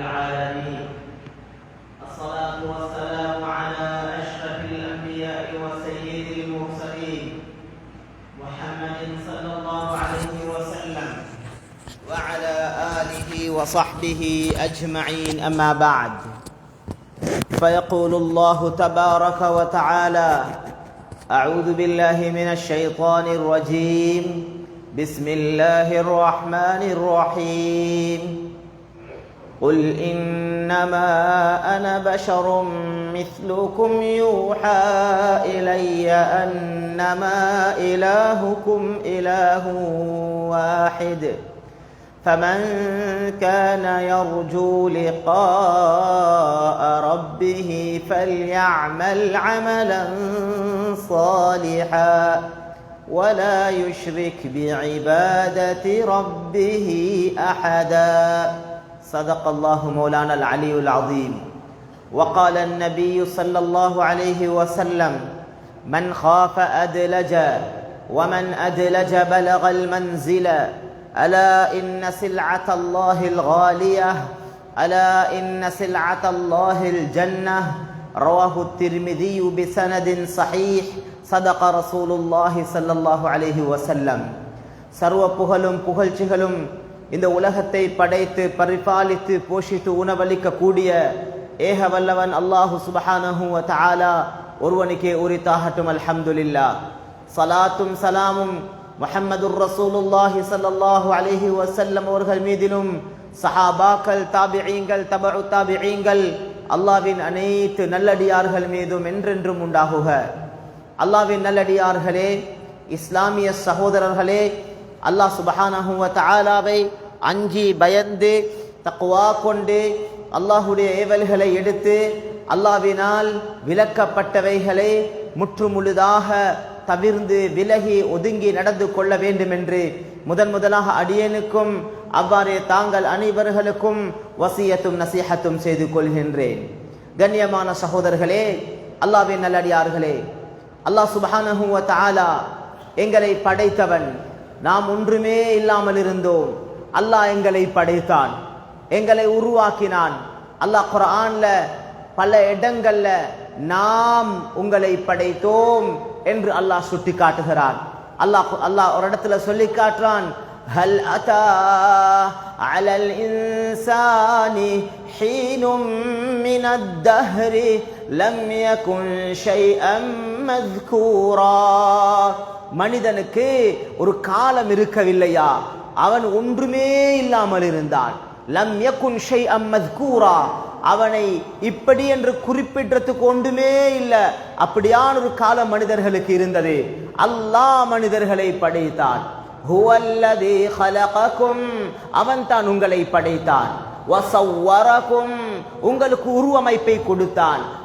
العالمين الصلاة والسلام على أشرف الأنبياء وسيد المرسلين محمد صلى الله عليه وسلم وعلى آله وصحبه أجمعين. أما بعد فيقول الله تبارك وتعالى أعوذ بالله من الشيطان الرجيم. بسم الله الرحمن الرحيم. قل إنما أنا بشر مثلكم يوحى إلي أنما إلهكم إله واحد فمن كان يرجو لقاء ربه فليعمل عملا صالحا ولا يشرك بعبادة ربه أحدا صدق الله مولانا العلي العظيم وقال النبي صلى الله عليه وسلم من خاف أدلج ومن أدلج بلغ المنزل ألا إن سلعة الله الغالية ألا إن سلعة الله الجنة رواه الترمذي بسند صحيح صدق رسول الله صلى الله عليه وسلم சர்வ புகழும் புகழ்ச்சிகளும் இந்த உலகத்தை படைத்து பரிபாலித்து போஷித்து உணவளிக்க கூடிய ஏக வல்லவன் அல்லாஹு சுபஹானஹு வ ஒருவனுக்கே உரித்தாகட்டும் அல்ஹம்துலில்லா. சலாத்தும் சலாமும் முஹம்மதுர் ரசூலுல்லாஹி சல்லாஹூ அலிஹி வசல்லம் அவர்கள் மீதிலும் சஹாபாக்கள் தாபிஈங்கள் தபஉ தாபிஈங்கள் அல்லாஹ்வின் அனைத்து நல்லடியார்கள் மீதும் என்றென்றும் உண்டாகுக. அல்லாவின் நல்லடியார்களே இஸ்லாமிய சகோதரர்களே அல்லாஹ் சுபஹானஹு தாலாவை அஞ்சி பயந்து தக்குவா கொண்டு அல்லாஹுடைய ஏவல்களை எடுத்து அல்லாவினால் விலக்கப்பட்டவைகளை முற்றுமுழுதாக தவிர்ந்து விலகி ஒதுங்கி நடந்து கொள்ள வேண்டும் என்று முதன் முதலாக அடியனுக்கும் அவ்வாறே தாங்கள் அனைவர்களுக்கும் வசியத்தும் நசீகத்தும் செய்து கொள்கின்றேன். கண்ணியமான சகோதரர்களே அல்லாவின் நல்லடியார்களே அல்லாஹ் சுபஹானஹுவ தாலா எங்களை படைத்தவன் நாம் ஒன்றுமே இல்லாமல் இருந்தோம் அல்லாஹ் எங்களை படைத்தான் எங்களை உருவாக்கினான் அல்லாஹ் குர்ஆன்ல பல இடங்கள்ல நாம் உங்களை படைத்தோம் என்று அல்லாஹ் சுட்டி காட்டுகிறான் அல்லாஹ் அல்லாஹ் ஒரு இடத்துல சொல்லி காட்டுறான் هل أتى على الإنسان حين من الدهر لم يكن شيئا مذكورا மனிதனுக்கு ஒரு காலம் இருக்கவில்லையா? அவன் ஒன்றுமே இல்லாமல் இருந்தான். லம் யக்குன் ஷை அம்மத் கூரா அவனை இப்படி என்று குறிப்பிடுறதுக்கு ஒன்றுமே இல்லை. அப்படியான ஒரு கால மனிதர்களுக்கு இருந்தது. அல்லாஹ் மனிதர்களை படைத்தான். அவன் தான் உங்களை படைத்தான். உங்களுக்கு உருவமைப்பை கொடுத்தான்.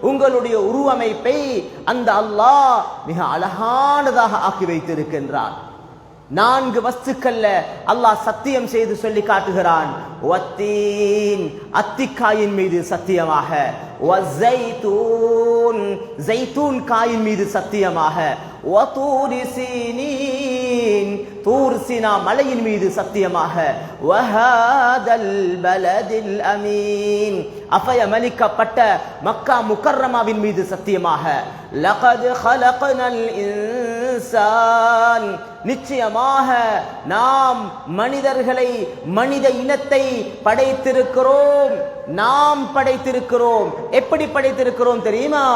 உங்களுடைய உருவமைப்பை அந்த அல்லாஹ் மிக அழகானதாக ஆக்கி வைத்திருக்கின்றான் நான்கு வஸ்துக்கள்ல அல்லாஹ் சத்தியம் செய்து சொல்லி காட்டுகிறான். வத்தீன் அத்திக்காயின் மீது சத்தியமாக. வஸைத்தூன் காயின் மீது சத்தியமாக. தூர் சினா மலையின் மீது சத்தியமாக வஹாதல் பலதில் அமீன். அபயமளிக்கப்பட்ட மக்கா முக்கர்ரமாவின் மீது சத்தியமாக லகது ஹலக்னல் இன்சான். நிச்சயமாக நாம் மனிதர்களை மனித இனத்தை படைத்திருக்கிறோம். நாம் படைத்திருக்கிறோம். எப்படி படைத்திருக்கிறோம் தெரியுமா?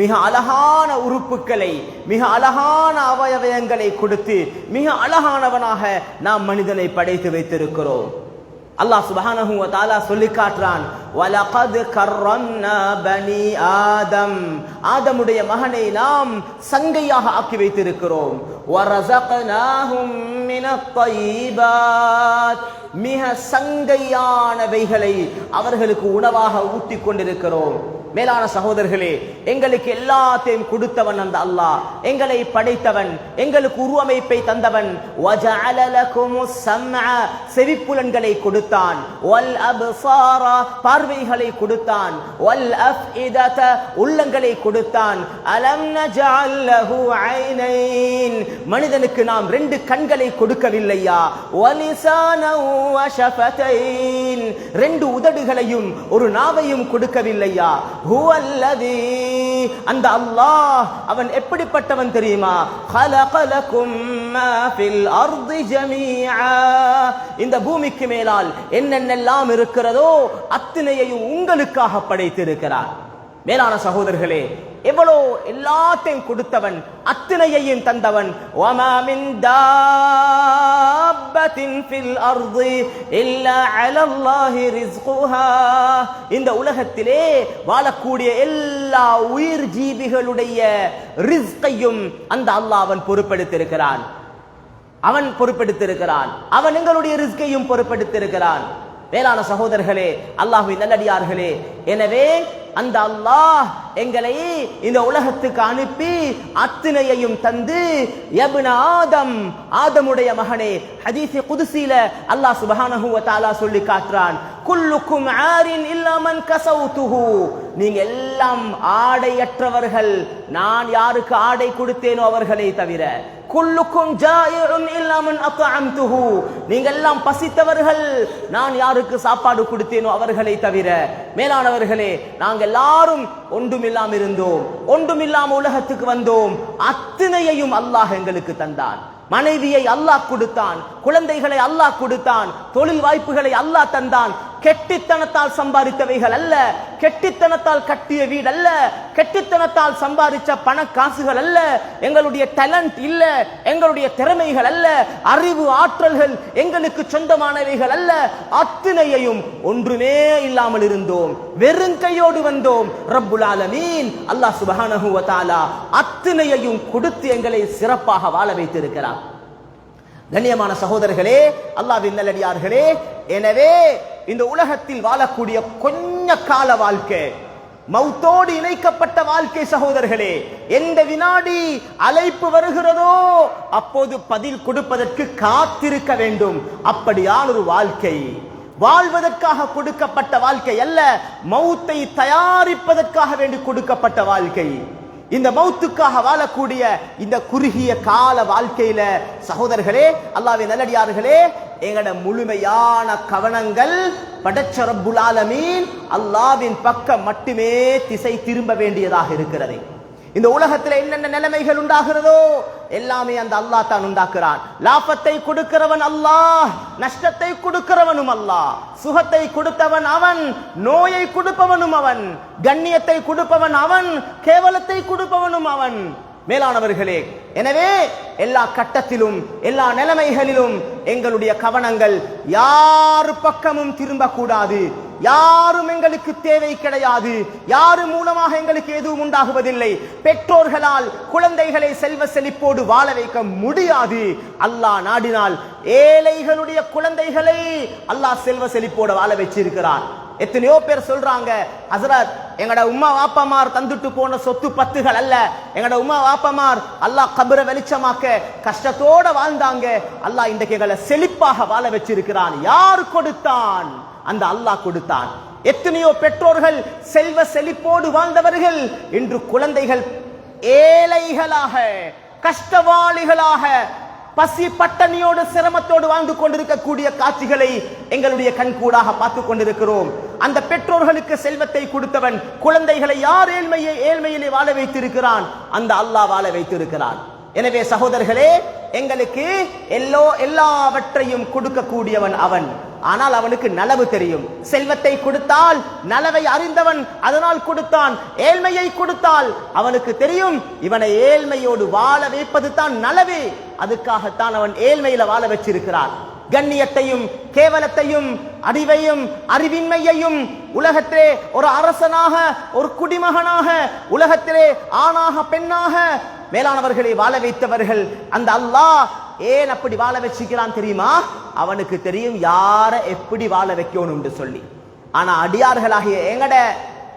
மிக அழகான உறுப்புகளை மிக அழகான அவயவயங்களை கொடுத்து மிக அழகானவனாக நாம் மனிதனை படைத்து வைத்திருக்கிறோம். அல்லாஹ் சுபஹானஹு வ தஆலா சொல்லி காட்டுறான் வலகத் கர்ரம்னா பனி ஆதம். ஆதமுடைய மகனை நாம் சங்கையாக ஆக்கி வைத்திருக்கிறோம். வரஸக்னாஹும் மினத் தய்யிபாத் மிக சங்கையானவைகளை அவர்களுக்கு உணவாக ஊட்டிக் கொண்டிருக்கிறோம். மேலான சகோதரர்களே எங்களுக்கு எல்லாத்தையும் கொடுத்தவன் அந்த அல்லாஹ். எங்களை படைத்தவன் எங்களுக்கு உருவமைப்பை தந்தவன். செவிப்புலன்களை கொடுத்தான். பார்வைகளை கொடுத்தான். உள்ளங்களை கொடுத்தான். அலம் மனிதனுக்கு நாம் ரெண்டு கண்களை கொடுக்கவில்லையா? ரெண்டு உதடுகளையும் ஒரு நாவையும் கொடுக்கவில்லையா? அந்த அல்லாஹ் அவன் எப்படிப்பட்டவன் தெரியுமா? இந்த பூமிக்கு மேலால் என்னென்னெல்லாம் இருக்கிறதோ அத்தனையையும் உங்களுக்காக படைத்திருக்கிறார். மேலான சகோதரர்களே எவ்வளோ எல்லாத்தையும் கொடுத்தவன் அத்தனையையும் தந்தவன். ஒமாமின் தாபத்தின் ஃபில் அர்து இல்லா அலல்லாஹி ரிஸ்குஹா. இந்த உலகத்திலே வாழக்கூடிய எல்லா உயிர் ஜீவிகளுடைய ரிஸ்கையும் அந்த அல்லாஹ் அவன் பொறுப்பெடுத்திருக்கிறான் அவன் பொறுப்பெடுத்திருக்கிறான் அவன் எங்களுடைய ரிஸ்கையும் பொறுப்பெடுத்திருக்கிறான் வேளாண் சகோதரர்களே அல்லாஹுவின் நல்லடியார்களே எனவே அந்த அல்லாஹ் எங்களை இந்த உலகத்துக்கு அனுப்பி அத்தனையையும் தந்து யப்ன ஆதம் ஆதமுடைய மகனே ஹதீஸ் குதுசில அல்லாஹ் சுப்ஹானஹு வ தஆலா சொல்லி காட்டுறான். குல்லுக்கும் ஆரின் இல்லாமன் கசவுத்துகு நீங்க எல்லாம் ஆடையற்றவர்கள். நான் யாருக்கு ஆடை கொடுத்தேனோ அவர்களை தவிர. குல்லுக்கும் ஜாயிரும் இல்லாமன் அத்அம்துஹு நீங்க எல்லாம் பசித்தவர்கள். நான் யாருக்கு சாப்பாடு கொடுத்தேனோ அவர்களை தவிர. மேலானவர்களே நாங்கள் எல்லாரும் ஒன்றுமில்லாம இருந்தோம். ஒன்றுமில்லாம உலகத்துக்கு வந்தோம். அத்தனையையும் அல்லாஹ் எங்களுக்கு தந்தான். மனைவியை அல்லாஹ் கொடுத்தான். குழந்தைகளை அல்லாஹ் கொடுத்தான். தொழில் வாய்ப்புகளை அல்லாஹ் தந்தான். கெட்டித்தனத்தால் சம்பாதித்தவைகள் அல்ல. கெட்டித்தனத்தால் கட்டிய வீடு அல்ல. கெட்டித்தனத்தால் சம்பாதிச்ச பண காசுகள் அல்ல. எங்களுடைய டேலண்ட் இல்ல. எங்களுடைய திறமைகள் அல்ல. அறிவு ஆற்றல்கள் எங்களுக்கு சொந்தமானவைகள் அல்ல. அத்தனையையும் ஒன்றுமே இல்லாமல் இருந்தோம். வெறும் கையோடு வந்தோம். ரப்புல் ஆலமீன். அல்லாஹ் சுப்ஹானஹு வ தஆலா அத்தனையையும் கொடுத்து எங்களை சிறப்பாக வாழ வைத்திருக்கிறார். கண்ணியமான சகோதரர்களே அல்லாவின் நல்லடியார்களே எனவே இந்த உலகத்தில் வாழக்கூடிய கொஞ்ச கால வாழ்க்கை மௌத்தோடு இணைக்கப்பட்ட வாழ்க்கை சகோதரர்களே எந்த வினாடி அழைப்பு வருகிறதோ அப்போது பதில் கொடுப்பதற்கு காத்திருக்க வேண்டும். அப்படியான ஒரு வாழ்க்கை. வாழ்வதற்காக கொடுக்கப்பட்ட வாழ்க்கை அல்ல மௌத்தை தயாரிப்பதற்காக வேண்டி கொடுக்கப்பட்ட வாழ்க்கை. இந்த மௌத்துக்காக வாழக்கூடிய இந்த குறுகிய கால வாழ்க்கையில சகோதரர்களே அல்லாவே நல்லடியார்களே எங்கட முழுமையான கவனங்கள் படைச்ச ரப்புல் ஆலமீன் அல்லாவின் பக்கம் மட்டுமே திசை திரும்ப வேண்டியதாக இருக்கிறது. இந்த உலகத்துல என்னென்ன நிலைமைகள் உண்டாகிறதோ எல்லாமே அந்த அல்லாஹ் தான் உண்டாக்குறான். லாபத்தை கொடுக்கிறவன் அல்லாஹ் நஷ்டத்தை கொடுக்கிறவனும் அல்லாஹ். சுகத்தை கொடுத்தவன் அவன் நோயை கொடுப்பவனும் அவன் கண்ணியத்தை கொடுப்பவன் அவன் கேவலத்தை கொடுப்பவனும் அவன். மேலானவர்களே எனவே எல்லா கட்டத்திலும் எல்லா நிலைமைகளிலும் எங்களுடைய கவனங்கள் யார் பக்கமும் திரும்பக்கூடாது. யாரும் எங்களுக்கு தேவை கிடையாது. யாரு மூலமாக எங்களுக்கு எதுவும் உண்டாகுவதில்லை. பெற்றோர்களால் குழந்தைகளை செல்வ செழிப்போடு வாழ வைக்க முடியாது. அல்லாஹ் நாடினால் ஏழைகளுடைய குழந்தைகளை அல்லாஹ் செல்வ செழிப்போடு வாழ வச்சிருக்கிறான். எத்தனையோ பேர் சொல்றாங்க ஹசரத் எங்கட உம்மா வாப்பமார் தந்துட்டு போன சொத்து பத்துகள் அல்ல. எங்கட உம்மா வாப்பமார் அல்லாஹ் கபரை வெளிச்சமாக்க கஷ்டத்தோட வாழ்ந்தாங்க. அல்லாஹ் இன்றைக்கு எங்களை செழிப்பாக வாழ வச்சிருக்கிறான். யார் கொடுத்தான்? அந்த அல்லாஹ் கொடுத்தான். எத்தனையோ பெற்றோர்கள் செல்வ செழிப்போடு வாழ்ந்தவர்கள் இன்று குழந்தைகள் ஏழைகளாக கஷ்டவாளிகளாக பசி பட்டணியோடு சிரமத்தோடு வாழ்ந்து கொண்டிருக்கக்கூடிய காட்சிகளை எங்களுடைய கண்கூடாக பார்த்து கொண்டிருக்கிறோம். அந்த பெற்றோர்களுக்கு செல்வத்தை கொடுத்தவன் குழந்தைகளை யார் ஏழ்மையை ஏழ்மையிலே வாழ வைத்திருக்கிறான்? அந்த அல்லாஹ் வாழ வைத்திருக்கிறான். எனவே சகோதரர்களே எங்களுக்கு எல்லோ எல்லாவற்றையும் கொடுக்கக்கூடியவன் அவன். ஆனால் அவனுக்கு நலவு தெரியும். செல்வத்தை கொடுத்தால் நலவை அறிந்தவன் அதனால் கொடுத்தான். ஏழ்மையை கொடுத்தால் அவனுக்கு தெரியும். இவனை ஏழ்மையோடு வாழ வைப்பது தான் நலவே. அதுக்காகத்தான் அவன் ஏழ்மையில வாழ வச்சிருக்கிறான். கண்ணியத்தையும் கேவலத்தையும் அறிவையும் அறிவின்மையையும் உலகத்திலே ஒரு அரசனாக ஒரு குடிமகனாக உலகத்திலே ஆணாக பெண்ணாக மேலானவர்களை வாழ வைத்தவர்கள் அந்த அல்லாஹ் ஏன் அப்படி வாழ வச்சுக்கிறான் தெரியுமா? அவனுக்கு தெரியும் யாரை எப்படி வாழ வைக்கணும் சொல்லி. ஆனா அடியார்களாகிய எங்கட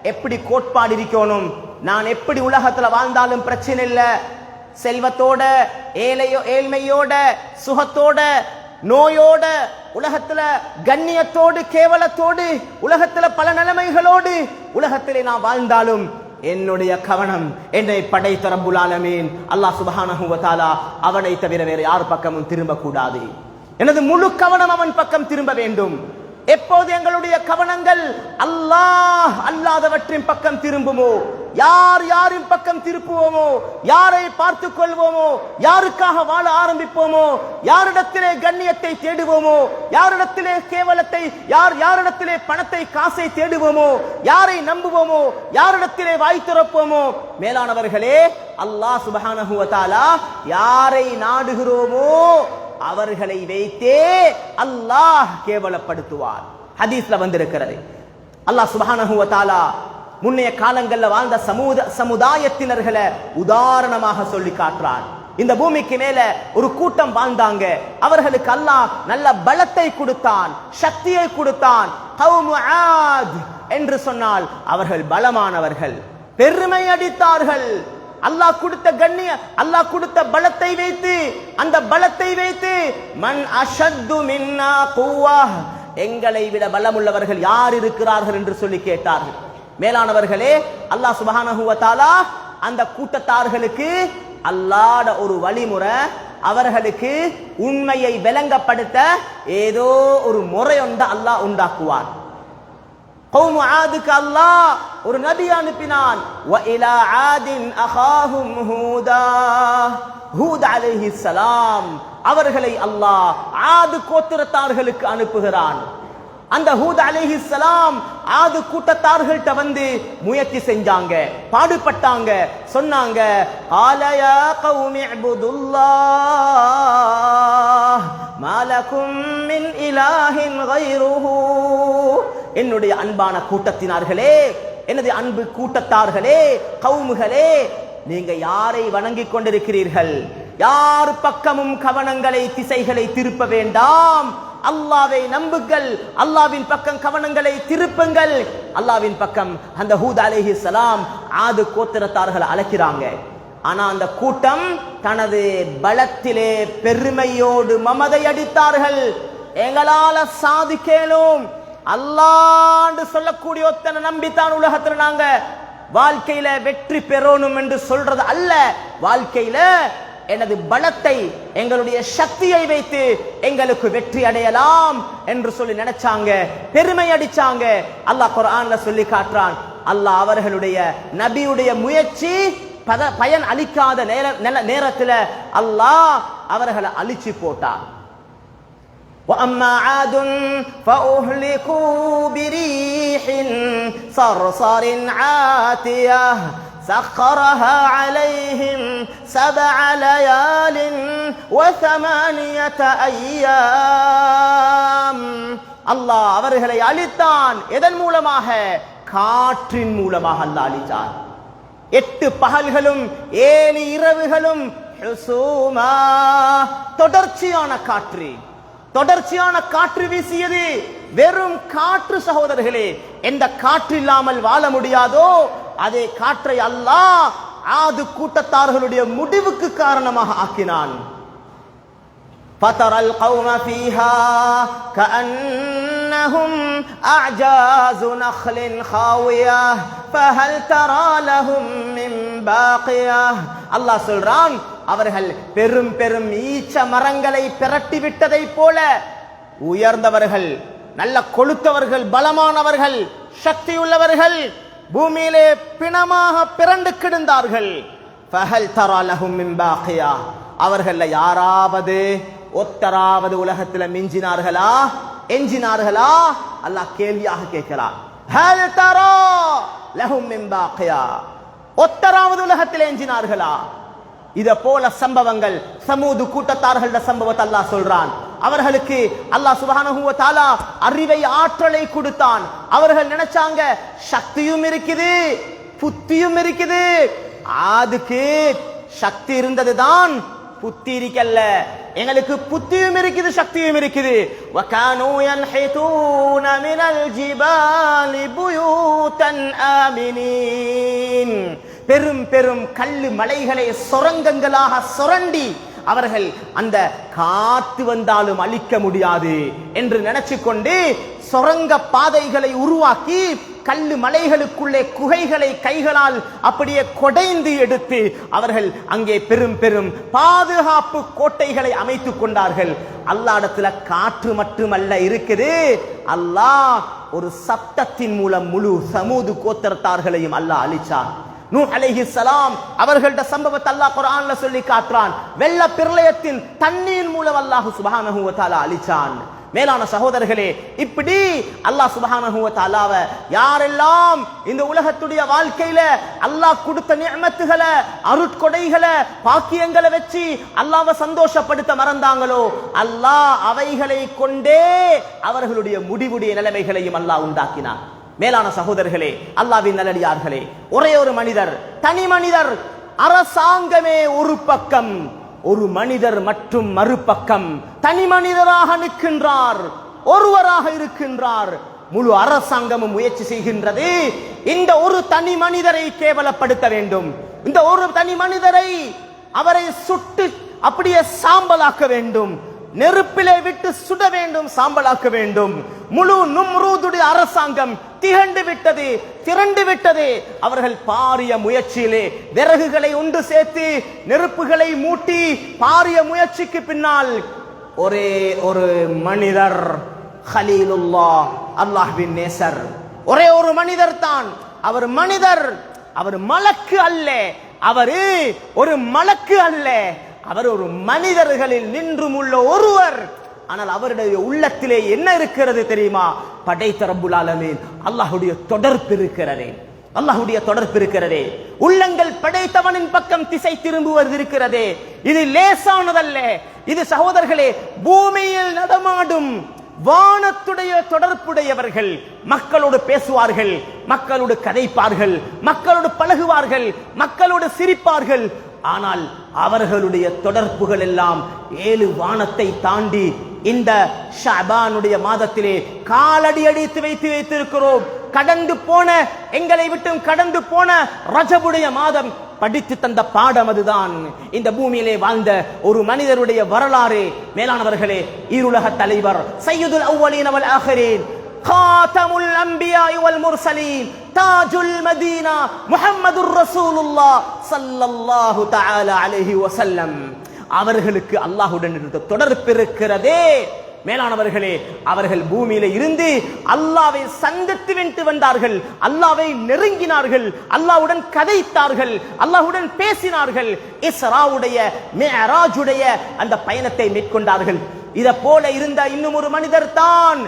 எப்படி கோட்பாடு இருக்கணும்? நான் எப்படி உலகத்துல வாழ்ந்தாலும் பிரச்சனை இல்லை. செல்வத்தோட ஏழையோ ஏழ்மையோட சுகத்தோட நோயோட உலகத்துல கண்ணியத்தோடு கேவலத்தோடு உலகத்துல பல நிலைமைகளோடு உலகத்திலே நான் வாழ்ந்தாலும் என்னுடைய கவனம் என்னை படைத்த ரப்புல் அல்லாஹ் சுப்ஹானஹு அவனை தவிர வேறு யார் பக்கமும் திரும்பக்கூடாது. எனது முழு கவனம் அவன் பக்கம் திரும்ப வேண்டும். எப்போது எங்களுடைய கவனங்கள் அல்லாஹ் அல்லாதவற்றின் பக்கம் திரும்புமோ? யார் யாரின் பக்கம் திருப்புவோமோ? யாரை பார்த்துக் கொள்வோமோ? யாருக்காக வாழ ஆரம்பிப்போமோ? யாரிடத்திலே கண்ணியத்தை தேடுவோமோ? யாரிடத்திலே கேவலத்தை யார் யாரிடத்திலே பணத்தை காசை தேடுவோமோ? யாரை நம்புவோமோ? யாரிடத்திலே வாய் திறப்போமோ? மேலானவர்களே அல்லாஹ் சுபஹானஹு யாரை நாடுகிறோமோ அவர்களை வைத்தே அல்லாஹ் கேவலப்படுத்துவார். ஹதீஸ்ல வந்திருக்கிறது. அல்லாஹ் சுப்ஹானஹு முன்னைய காலங்கள்ல வாழ்ந்த சமூக சமுதாயத்தினர்களை உதாரணமாக சொல்லி காட்டுறார். இந்த பூமிக்கு மேல ஒரு கூட்டம் வாழ்ந்தாங்க. அவர்களுக்கு அல்லாஹ் நல்ல பலத்தை கொடுத்தான் சக்தியை கொடுத்தான். என்று சொன்னால் அவர்கள் பலமானவர்கள் பெருமை அடித்தார்கள். அல்லாஹ் கொடுத்த கண்ணிய அல்லாஹ் கொடுத்த பலத்தை வைத்து அந்த பலத்தை வைத்து மன் அஷத்து மின்னா குவா எங்களை விட பலமுள்ளவர்கள் யார் இருக்கிறார்கள் என்று சொல்லி கேட்டார்கள். மேலானவர்களே அல்லாஹ் சுப்ஹானஹு அந்த கூட்டத்தார்களுக்கு அல்லாட ஒரு வழிமுறை அவர்களுக்கு உண்மையை விளங்கப்படுத்த ஏதோ ஒரு முறையொண்ட அல்லாஹ் உண்டாக்குவார் கௌமு ஆதுக்கு அல்லாஹ் ஒரு நபி அனுப்பினான் வ இலா ஆதின் அகாஹும் ஹூதா ஹூத் அலைஹிஸ்ஸலாம் அவர்களை அல்லாஹ் ஆது கோத்திரத்தார்களுக்கு அனுப்புகிறான் அந்த ஹூத் அலைஹிஸ்ஸலாம் ஆது கூட்டத்தார்கள்ட்ட வந்து முயற்சி செஞ்சாங்க பாடுபட்டாங்க சொன்னாங்க ஆலயா கவுமி அபுதுல்லா மாலகும் மின் இலாஹின் கைருஹு. என்னுடைய அன்பான கூட்டத்தினார்களே எனது அன்பு கூட்டத்தார்களே கவுமுகளே நீங்க யாரை வணங்கிக் கொண்டிருக்கிறீர்கள்? யார் பக்கமும் கவனங்களை திசைகளை திருப்ப வேண்டாம்? அல்லாவை நம்புங்கள். அல்லாவின் பக்கம் கவனங்களை திருப்புங்கள். அல்லாவின் பக்கம் அந்த ஹூத் அலைஹி சலாம் ஆது கோத்திரத்தார்கள் அழைக்கிறாங்க. ஆனா அந்த கூட்டம் தனது பலத்திலே பெருமையோடு மமதை அடித்தார்கள். எங்களால சாதிக்கலும் அல்லாண்டு சொல்லக்கூடிய ஒத்தனை நம்பித்தான் உலகத்துல நாங்க. வாழ்க்கையில வெற்றி பெறணும் என்று சொல்றது அல்ல. வாழ்க்கையில எனது பலத்தை எங்களுடைய சக்தியை வைத்து எங்களுக்கு வெற்றி அடையலாம் என்று சொல்லி நினைச்சாங்க பெருமை அடிச்சாங்க அல்லாஹ் குர்ஆன்ல சொல்லி காட்டுறான் அல்லாஹ் அவர்களுடைய நபியுடைய முயற்சி பத பயன் அளிக்காத நேர நேர- நேரத்துல அல்லாஹ் அவர்களை அழிச்சு போட்டான் وأما عاد فأهلكوا بريح صرصر عاتية سخرها عليهم سبع ليال وثمانية أيام அல்லாஹ் அவர்களை அழித்தான் எதன் மூலமாக காற்றின் மூலமாக அல்லாஹ் அழித்தான் எட்டு பகல்களும் ஏழு இரவுகளும் ஹுசூமா தொடர்ச்சியான காற்று தொடர்ச்சியான காற்று வீசியது வெறும் காற்று சகோதரர்களே எந்த காற்று இல்லாமல் வாழ முடியாதோ அதே காற்றை அல்லாஹ் ஆது கூட்டத்தார்களுடைய முடிவுக்கு காரணமாக ஆக்கினான் فترى القوم فيها كأنهم أعجاز نخل خاوية فهل ترى لهم من باقية அல்லாஹ் சொல்றான் அவர்கள் பெரும் பெரும் ஈச்ச மரங்களை பிரட்டி விட்டதை போல உயர்ந்தவர்கள் நல்ல கொழுத்தவர்கள் பலமானவர்கள் சக்தியுள்ளவர்கள் பூமியிலே பிணமாக பிறண்டு கிடந்தார்கள். ஃபஹல் தரா லஹும் அவர்கள யாராவது ஒத்தராவது உலகத்துல மிஞ்சினார்களா? எஞ்சினார்களா? அல்லாஹ் கேள்வியாக கேட்கிறான். ஹல் தரா லஹும் மின் ஒத்தராவது உலகத்தில் எஞ்சினார்களா? இத போல சம்பவங்கள் சமூது கூட்டத்தார்கள சம்பவத்தை அல்லாஹ் சொல்றான். அவர்களுக்கு அல்லாஹ் சுப்ஹானஹு வ தஆலா அறிவை ஆற்றலை கொடுத்தான் அவர்கள் நினைச்சாங்க சக்தியும் இருக்குது புத்தியும் இருக்குது அதுக்கு சக்தி இருந்ததுதான் புத்தி இருக்கல்ல எங்களுக்கு புத்தியும் இருக்குது சக்தியும் இருக்குது وَكَانُوا يَنْحِتُونَ مِنَ الْجِبَالِ بُيُوتًا آمِنِينَ பெரும் பெரும் கல்லு மலைகளை சொரங்கங்களாக சொரண்டி அவர்கள் அந்த காத்து வந்தாலும் அழிக்க முடியாது என்று நினைச்சு கொண்டு சொரங்க பாதைகளை உருவாக்கி கல்லு மலைகளுக்குள்ளே குகைகளை கைகளால் அப்படியே கொடைந்து எடுத்து அவர்கள் அங்கே பெரும் பெரும் பாதுகாப்பு கோட்டைகளை அமைத்துக் கொண்டார்கள். அல்லாடத்துல காற்று மட்டுமல்ல இருக்குது. அல்லாஹ் ஒரு சப்தத்தின் மூலம் முழு சமூது கோத்திரத்தார்களையும் அல்லாஹ் அழிச்சான். நூ அலைஹி சலாம் அவர்கள்ட்ட சம்பவத்தை அல்லாஹ் குரான்ல சொல்லி காட்டுறான். வெள்ள பிரளயத்தின் தண்ணீர் மூலம் அல்லாஹ் சுப்ஹானஹு வ அழிச்சான். மேலான சகோதரர்களே இப்படி அல்லாஹ் சுப்ஹானஹு வ யாரெல்லாம் இந்த உலகத்துடைய வாழ்க்கையில அல்லாஹ் கொடுத்த நிஅமத்துகளை அருட்கொடைகளை பாக்கியங்களை வச்சு அல்லாஹ்வை சந்தோஷப்படுத்த மறந்தாங்களோ அல்லாஹ் அவைகளை கொண்டே அவர்களுடைய முடிவுடைய நிலைமைகளையும் அல்லாஹ் உண்டாக்கினான். மேலான சகோதரர்களே அல்லாவின் நல்லடியார்களே ஒரே ஒரு மனிதர் தனி மனிதர் அரசாங்கமே ஒரு பக்கம் ஒரு மனிதர் மற்றும் மறுபக்கம். தனி மனிதராக நிற்கின்றார் ஒருவராக இருக்கின்றார். முழு அரசாங்கமும் முயற்சி செய்கின்றது. இந்த ஒரு தனி மனிதரை கேவலப்படுத்த வேண்டும். இந்த ஒரு தனி மனிதரை அவரை சுட்டு அப்படியே சாம்பலாக்க வேண்டும். நெருப்பிலே விட்டு சுட வேண்டும் சாம்பலாக்க வேண்டும். முழு நும்ரூதுடைய அரசாங்கம் திகண்டு விட்டது திரண்டு விட்டது. அவர்கள் பாரிய முயற்சியிலே விறகுகளை உண்டு சேர்த்து நெருப்புகளை மூட்டி பாரிய முயற்சிக்கு பின்னால் ஒரே ஒரு மனிதர் ஹலீலுல்லா அல்லாஹ்வின் நேசர். ஒரே ஒரு மனிதர் தான். அவர் மனிதர் அவர் மலக்கு அல்ல. அவரு ஒரு மலக்கு அல்ல. அவர் ஒரு மனிதர்களில் நின்றும் உள்ள ஒருவர். ஆனால் அவருடைய உள்ளத்திலே என்ன இருக்கிறது தெரியுமா? படைத்த ரப்புல் ஆலமீன். தொடர்பு இருக்கிறதே. அல்லாஹுடைய தொடர்பு இருக்கிறதே. உள்ளங்கள் படைத்தவனின் பக்கம் திசை திரும்புவது இருக்கிறதே. இது லேசானதல்ல. இது சகோதரர்களே பூமியில் நடமாடும் வானத்துடைய தொடர்புடையவர்கள் மக்களோடு பேசுவார்கள் மக்களோடு கதைப்பார்கள் மக்களோடு பழகுவார்கள் மக்களோடு சிரிப்பார்கள் ஆனால் அவர்களுடைய தொடர்புகள் எல்லாம் ஏழு வானத்தை தாண்டி இந்த ஷபானுடைய மாதத்திலே காலடி அடித்து வைத்து வைத்திருக்கிறோம். கடந்து போன எங்களை விட்டும் கடந்து போன ரஜபுடைய மாதம் படித்து தந்த பாடம் அதுதான். இந்த பூமியிலே வாழ்ந்த ஒரு மனிதருடைய வரலாறு. மேலானவர்களே ஈருலக தலைவர் சையதுல் அவ்வலீன் அவள் ஆஹரீன். காத்தமுல் அம்பியா இவல் முர்சலீன். தாஜுல் மதீனா முஹம்மதுர் ரசூலுல்லா சல்லல்லாஹு தஆலா அலைஹி வஸல்லம். அவர்களுக்கு அல்லாஹுடன் இருந்த தொடர்பு இருக்கிறதே. மேலானவர்களே அவர்கள் பூமியில இருந்து அல்லாவை சந்தித்து வென்று வந்தார்கள். அல்லாவை நெருங்கினார்கள். அல்லாவுடன் கதைத்தார்கள். அல்லாஹுடன் பேசினார்கள். இஸ்ராவுடைய மேராஜுடைய அந்த பயணத்தை மேற்கொண்டார்கள். இதை போல இருந்த இன்னும் ஒரு மனிதர் தான்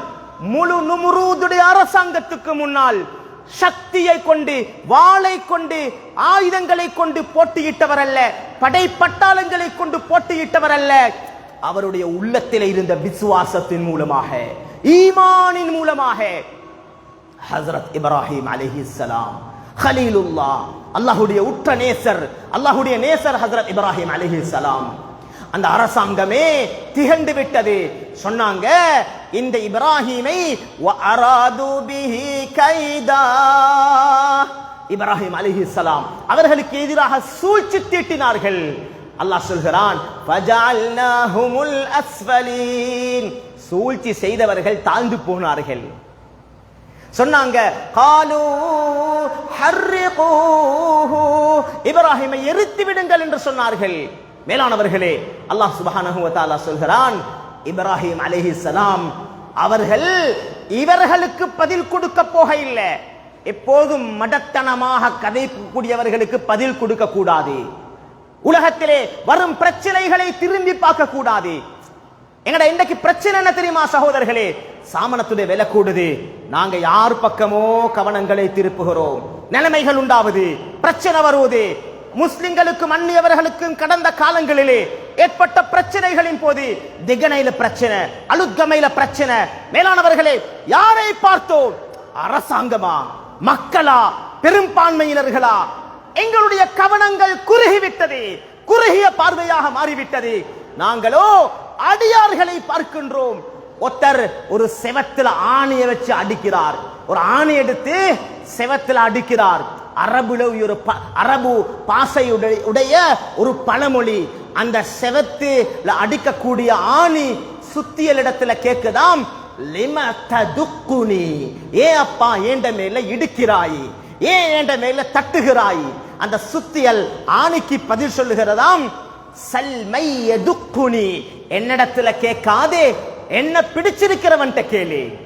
முழு நுமுருதுடைய அரசாங்கத்துக்கு முன்னால் சக்தியை கொண்டு வாளை கொண்டு ஆயுதங்களை கொண்டு போட்டியிட்டவர் அல்ல படை பட்டாளங்களை கொண்டு போட்டியிட்டவர் அல்ல அவருடைய உள்ளத்தில் இருந்த விசுவாசத்தின் மூலமாக ஈமானின் மூலமாக ஹசரத் இப்ராஹிம் அலிஹிஸ்லாம் ஹலீலுல்லா அல்லாஹுடைய உற்ற நேசர் அல்லாஹுடைய நேசர் ஹசரத் இப்ராஹிம் அலிஹிஸ்லாம் அந்த அரசாங்கமே திகண்டு விட்டது. சொன்னாங்க இந்த இப்ராஹிமை இப்ராஹிம் அலிஹி கைதா அவர்களுக்கு எதிராக சூழ்ச்சி தீட்டினார்கள். அல்லாஹ் சொல்கிறான் சூழ்ச்சி செய்தவர்கள் தாழ்ந்து போனார்கள். சொன்னாங்க காலு இப்ராஹிமை எரித்து விடுங்கள் என்று சொன்னார்கள். மேலானவர்களே அல்லாஹ் சுப்ஹானஹு வ தஆலா சொல்கிறான் இப்ராஹிம் அலைஹிஸ்ஸலாம் அவர்கள் இவர்களுக்கு பதில் கொடுக்க போக இல்லை எப்போதும் மடத்தனமாக கதைக்கக்கூடியவர்களுக்கு பதில் கொடுக்க கூடாது. உலகத்திலே வரும் பிரச்சனைகளை திரும்பி பார்க்க கூடாது. எங்கட இன்றைக்கு பிரச்சனை என்ன தெரியுமா சகோதரர்களே? சாமனத்துடைய விலை கூடுது. நாங்க யார் பக்கமோ கவனங்களை திருப்புகிறோம். நிலைமைகள் உண்டாவது. பிரச்சனை வருவது. முஸ்லிம்களுக்கும் அந்நியவர்களுக்கும் கடந்த காலங்களிலே ஏற்பட்ட பிரச்சனைகளின் போது திகனையில பிரச்சனை அழுத்தமையில பிரச்சனை மேலானவர்களே யாரை பார்த்தோம்? அரசாங்கமா மக்களா பெரும்பான்மையினர்களா? எங்களுடைய கவனங்கள் குறுகிவிட்டது குறுகிய பார்வையாக மாறிவிட்டது. நாங்களோ அடியார்களை பார்க்கின்றோம். ஒருத்தர் ஒரு செவத்துல ஆணியை வச்சு அடிக்கிறார். ஒரு ஆணி எடுத்து செவத்துல அடிக்கிறார். அரபுல ஒரு ப- அரபு பாசையுடைய உடைய ஒரு பழமொழி. அந்த செவத்துல அடிக்கக்கூடிய ஆணி சுத்தியல் இடத்துல கேட்குதாம் லிம ததுக்குனி? ஏ அப்பா ஏண்ட மேல இடுக்கிறாய்? ஏன் ஏண்ட மேல தட்டுகிறாய்? அந்த சுத்தியல் ஆணிக்கு பதில் சொல்லுகிறதாம் சல்மை எதுக்குனி என்னிடத்துல கேட்காதே என்ன பிடிச்சிருக்கிறவன்ட்ட கேளு.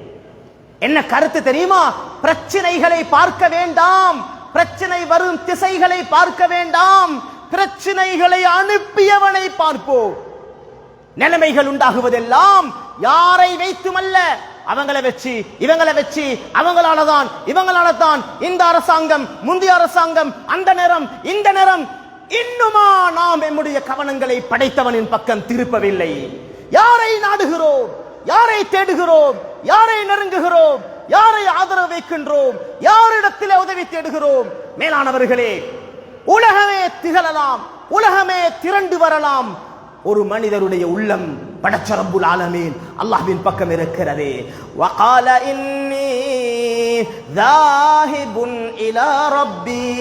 என்ன கருத்து தெரியுமா? பிரச்சனைகளை பார்க்க வேண்டாம். பிரச்சனை வரும் திசைகளை பார்க்க வேண்டாம். பிரச்சனைகளை அனுப்பியவனை பார்ப்போம். நிலைமைகள் உண்டாகுவதெல்லாம் யாரை வைத்துமல்ல? அவங்களை வச்சு இவங்களை வச்சு அவங்களால தான் இவங்களால தான் இந்த அரசாங்கம் முந்தைய அரசாங்கம் அந்த நேரம் இந்த நேரம் இன்னுமா நாம் நம்முடைய கவனங்களை படைத்தவனின் பக்கம் திருப்பவில்லை. யாரை நாடுகிறோம் யாரை தேடுகிறோம் யாரை நெருங்குகிறோம் யாரை ஆதரவு வைக்கின்றோம் யாரிடத்திலே உதவி தேடுகிறோம் மேலானவர்களே உலகமே திகழலாம் உலகமே திரண்டு வரலாம் ஒரு மனிதருடைய உள்ளம் படைச்ச ரப்புல் ஆலமீன் அல்லாஹ்வின் பக்கம் இருக்கிறது வகால இன்னி ذاهب إلى ربي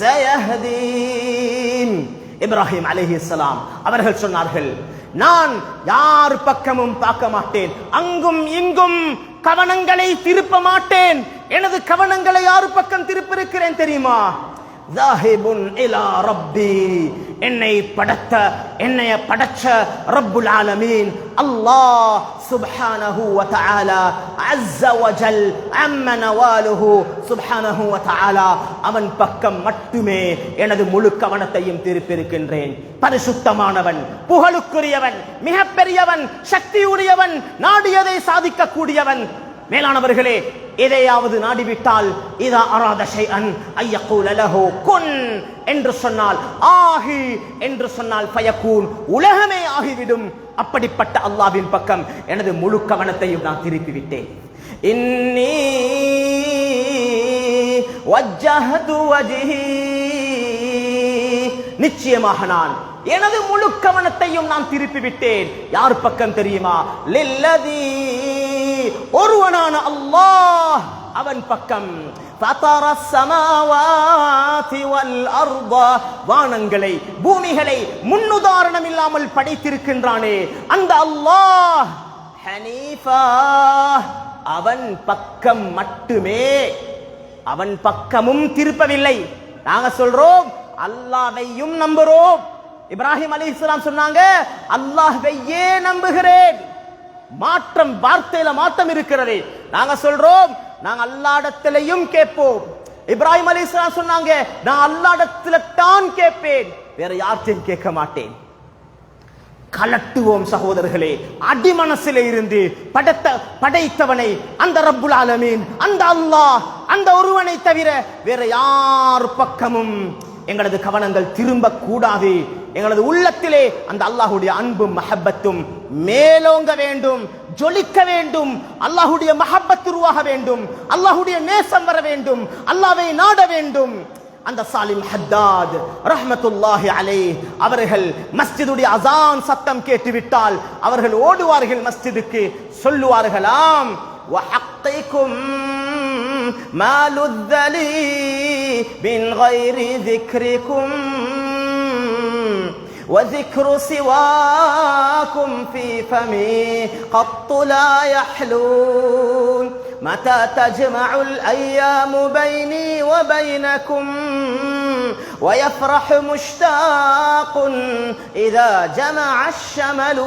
سيهدين இப்ராஹிம் அலைஹிஸ்ஸலாம் அவர்கள் சொன்னார்கள் நான் யார் பக்கமும் பார்க்க மாட்டேன். அங்கும் இங்கும் கவனங்களை திருப்ப மாட்டேன். எனது கவனங்களை யார் பக்கம் திருப்பிருக்கிறேன் தெரியுமா? என்னை படைத்த என்னை படைச்ச ரப்புல் ஆலமீன். அல்லாஹ் சுப்ஹானஹு வ தஆலா அஸ்ஸ வ ஜல் அம்ம நவாலுஹு சுப்ஹானஹு வ தஆலா அவன் பக்கம் மட்டுமே எனது முழு கவனத்தையும் திருப்பியிருக்கின்றேன். பரிசுத்தமானவன் புகழுக்குரியவன் மிகப்பெரியவன் சக்தியுடையவன் நாடியதை சாதிக்கக்கூடியவன். மேலானவர்களே எதையாவது நாடிவிட்டால் இதா அராத ஷைஅன் ஐயக்கூல லஹு குன் என்று சொன்னால் ஆகி என்று சொன்னால் பயக்கூன் உலகமே ஆகிவிடும் அப்படிப்பட்ட அல்லாஹ்வின் பக்கம் எனது முழு கவனத்தையும் நான் திருப்பி விட்டேன் இன்னி வஜ்ஜஹது வஜ்ஹி நிச்சயமாக நான் எனது முழு கவனத்தையும் நான் திருப்பி விட்டேன் யார் பக்கம் தெரியுமா? லில்லதீ ஒருவனான அல்லாஹ் அவன் பக்கம். வானங்களை பூமிகளை முன்னுதாரணம் இல்லாமல் படைத்திருக்கின்றானே. அந்த அல்லாஹ் அவன் பக்கம் மட்டுமே. அவன் பக்கமும் திருப்பவில்லை. நாங்க சொல்றோம் அல்லாவையும் நம்புறோம். இப்ராஹிம் அலி இஸ்லாம் சொன்னாங்க அல்லாஹையே நம்புகிறேன். மாற்றம் வார்த்தையில மாற்றம் இருக்கிறது. நாங்க சொல்றோம் நாங்க அல்லாடத்திலையும் கேட்போம். இப்ராஹிம் அலைஹிஸ்ஸலாம் சொன்னாங்க நான் அல்லாடத்துல தான் கேட்பேன். வேற யார்த்தையும் கேட்க மாட்டேன். கலட்டுவோம் சகோதரர்களே அடிமனசிலே இருந்து படைத்த படைத்தவனை அந்த ரப்புல் ஆலமீன் அந்த அல்லாஹ் அந்த ஒருவனை தவிர வேற யார் பக்கமும் எங்களது கவனங்கள் திரும்பக்கூடாது. எங்களது உள்ளத்திலே அந்த அல்லாஹுடைய அன்பும் மஹப்பத்தும் மேலோங்க வேண்டும் ஜொலிக்க வேண்டும். அல்லாஹுடைய மஹப்பத் உருவாக வேண்டும். அல்லாஹுடைய நேசம் வர வேண்டும். அல்லாவை நாட வேண்டும். அந்த சாலிம் ஹத்தாத் ரஹமத்துல்லாஹி அலே அவர்கள் மஸ்ஜிதுடைய அசான் சத்தம் கேட்டுவிட்டால் அவர்கள் ஓடுவார்கள் மஸ்ஜிதுக்கு சொல்லுவார்களாம் ما لذ لي من غير ذكركم وذكر سواكم في فمي قط لا يحلون. متى تجمع الأيام بيني وبينكم ويفرح مشتاق إذا جمع الشمل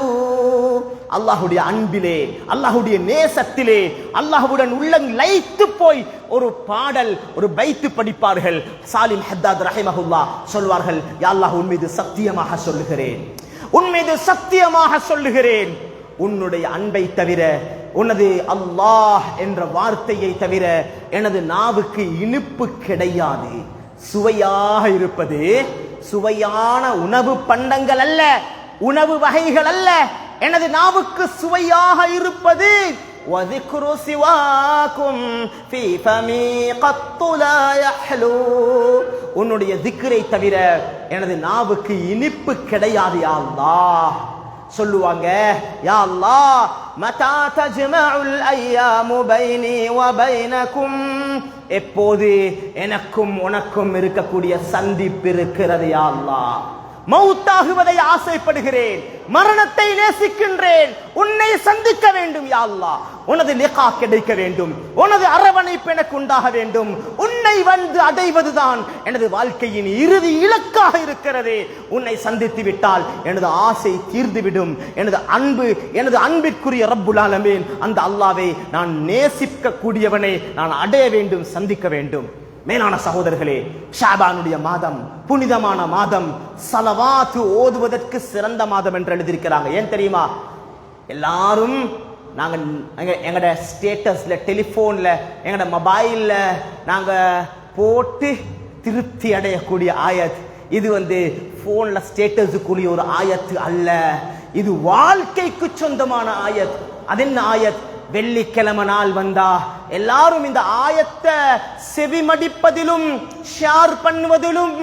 அல்லாஹுடைய அன்பிலே அல்லாஹுடைய நேசத்திலே அல்லாஹுடன் உள்ளங் லைத்து போய் ஒரு பாடல் ஒரு பைத்து படிப்பார்கள் சாலிம் ஹத்தாத் ரஹிமஹுல்லா சொல்வார்கள் யா அல்லாஹ் உன் மீது சத்தியமாக சொல்லுகிறேன் உன் மீது சத்தியமாக சொல்லுகிறேன் உன்னுடைய அன்பை தவிர உனது அல்லாஹ் என்ற வார்த்தையை தவிர எனது நாவுக்கு இனிப்பு கிடையாது சுவையாக இருப்பது சுவையான உணவு பண்டங்கள் அல்ல உணவு வகைகள் அல்ல எனது நாவுக்கு சுவையாக இருப்பது وذكر سواكم في فمي قط لا يحلو உன்னுடைய திக்ரை தவிர எனது நாவுக்கு இனிப்பு கிடையாது யா அல்லாஹ் சொல்லுவாங்க யா மதா தஜ்மஉல் அய்யாமு பைனி வ பைனகும். எப்போது எனக்கும் உனக்கும் இருக்கக்கூடிய சந்திப்பு இருக்கிறது யா அல்லாஹ். மௌத்தாகுவதை ஆசைப்படுகிறேன். மரணத்தை நேசிக்கின்றேன். உன்னை சந்திக்க வேண்டும் யா உனது லிகா கிடைக்க வேண்டும். உனது அரவணைப்பு எனக்கு உண்டாக வேண்டும். உன்னை வந்து அடைவதுதான் எனது வாழ்க்கையின் இறுதி இலக்காக இருக்கிறது. உன்னை சந்தித்து விட்டால் எனது ஆசை தீர்ந்துவிடும். எனது அன்பு எனது அன்பிற்குரிய ரப்புலாலமேன் அந்த அல்லாவை நான் நேசிக்க கூடியவனை நான் அடைய வேண்டும் சந்திக்க வேண்டும். மேலான சகோதரர்களே ஷாபானுடைய மாதம் புனிதமான மாதம் சலவாத்து ஓதுவதற்கு சிறந்த மாதம் என்று எழுதியிருக்கிறாங்க. ஏன் தெரியுமா? எல்லாரும் நாங்கள் எங்கள் எங்களோட ஸ்டேட்டஸில் டெலிஃபோனில் எங்களோட மொபைலில் நாங்கள் போட்டு திருப்தி அடையக்கூடிய ஆயத். இது வந்து ஃபோனில் ஸ்டேட்டஸுக்குரிய ஒரு ஆயத்து அல்ல. இது வாழ்க்கைக்கு சொந்தமான ஆயத். அது என்ன ஆயத்? வெள்ளிக்கிழமை நாள் வந்தா எல்லாரும் இந்த ஆயத்தை செவிமடிப்பதிலும் ஷேர் பண்ணுவதிலும்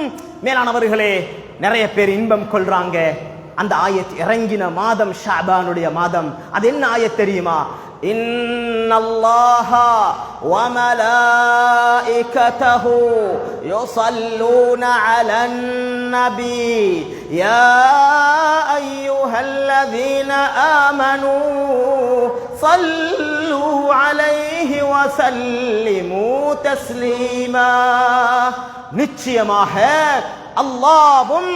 மேலானவர்களே நிறைய பேர் இன்பம் கொள்றாங்க அந்த ஆயத் இறங்கின மாதம் ஷாபானுடைய மாதம் அது என்ன ஆயத் தெரியுமா إن الله وملائكته يصلون على النبي يا أيها الذين آمنوا صلوا عليه وسلموا تسليما நிச்சயமாக அல்லாவும்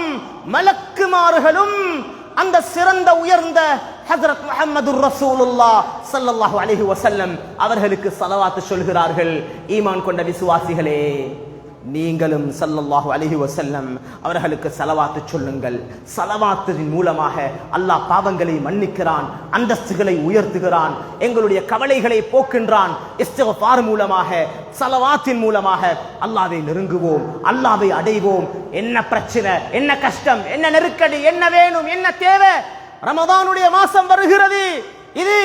மலக்குமார்களும் அந்த சிறந்த உயர்ந்த ஹஜரத் முஹம்மது ரசூலுல்லா ஸல்லல்லாஹு அலைஹி வஸல்லம் அவர்களுக்கு ஸலவாத்து சொல்கிறார்கள் ஈமான் கொண்ட விசுவாசிகளே நீங்களும் சல்லல்லாஹு அலஹி வசல்லம் அவர்களுக்கு செலவாத்து சொல்லுங்கள். ஸலவாத்தின் மூலமாக அல்லாஹ் பாவங்களை மன்னிக்கிறான் அந்தஸ்துகளை உயர்த்துகிறான் எங்களுடைய கவலைகளை போக்கின்றான். இஸ்திக்ஃபார் மூலமாக சலவாத்தின் மூலமாக அல்லாவை நெருங்குவோம் அல்லாவை அடைவோம். என்ன பிரச்சனை என்ன கஷ்டம் என்ன நெருக்கடி என்ன வேணும் என்ன தேவை? ரமதானுடைய மாசம் வருகிறது. இது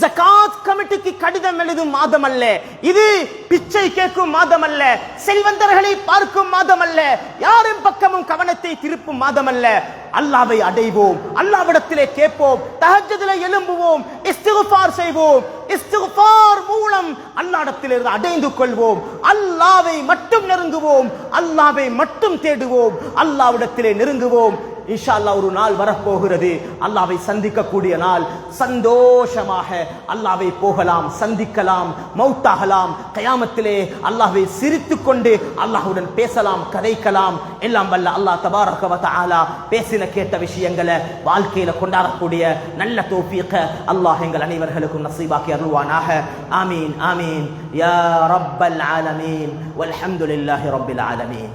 ஜகாத் கமிட்டிக்கு கடிதம் எழுதும் மாதம் அல்ல இது பிச்சை கேட்கும் மாதம் அல்ல செல்வந்தர்களை பார்க்கும் மாதம் அல்ல யாரும் பக்கமும் கவனத்தை திருப்பும் மாதம் அல்ல அல்லாவை அடைவோம். அல்லாவிடத்திலே கேட்போம். தகஜதிலே எழும்புவோம். இஸ்திக்ஃபார் செய்வோம். இஸ்திக்ஃபார் மூலம் அல்லாடத்திலிருந்து அடைந்து கொள்வோம். அல்லாவை மட்டும் நெருங்குவோம். அல்லாவை மட்டும் தேடுவோம். அல்லாவிடத்திலே நெருங்குவோம். இன்ஷா அல்லாஹ் ஒரு நாள் வரப்போகிறது. அல்லாவை சந்திக்கக்கூடிய நாள். சந்தோஷமாக அல்லாவை போகலாம் சந்திக்கலாம் மௌத்தாகலாம். கயாமத்திலே அல்லாவை சிரித்து கொண்டு அல்லாஹுடன் பேசலாம் கதைக்கலாம். எல்லாம் வல்ல அல்லாஹ் தபாரக ஆலா பேசின பேசின கேட்ட விஷயங்களை வாழ்க்கையில கொண்டாடக்கூடிய நல்ல தௌஃபீக அல்லாஹ் எங்கள் அனைவர்களுக்கும் நசீபாக்கி அருள்வானாக ஆமீன் ஆமீன் யா ரப்பல் ஆலமீன் வல்ஹம்துலில்லாஹி ரப்பில் ஆலமீன்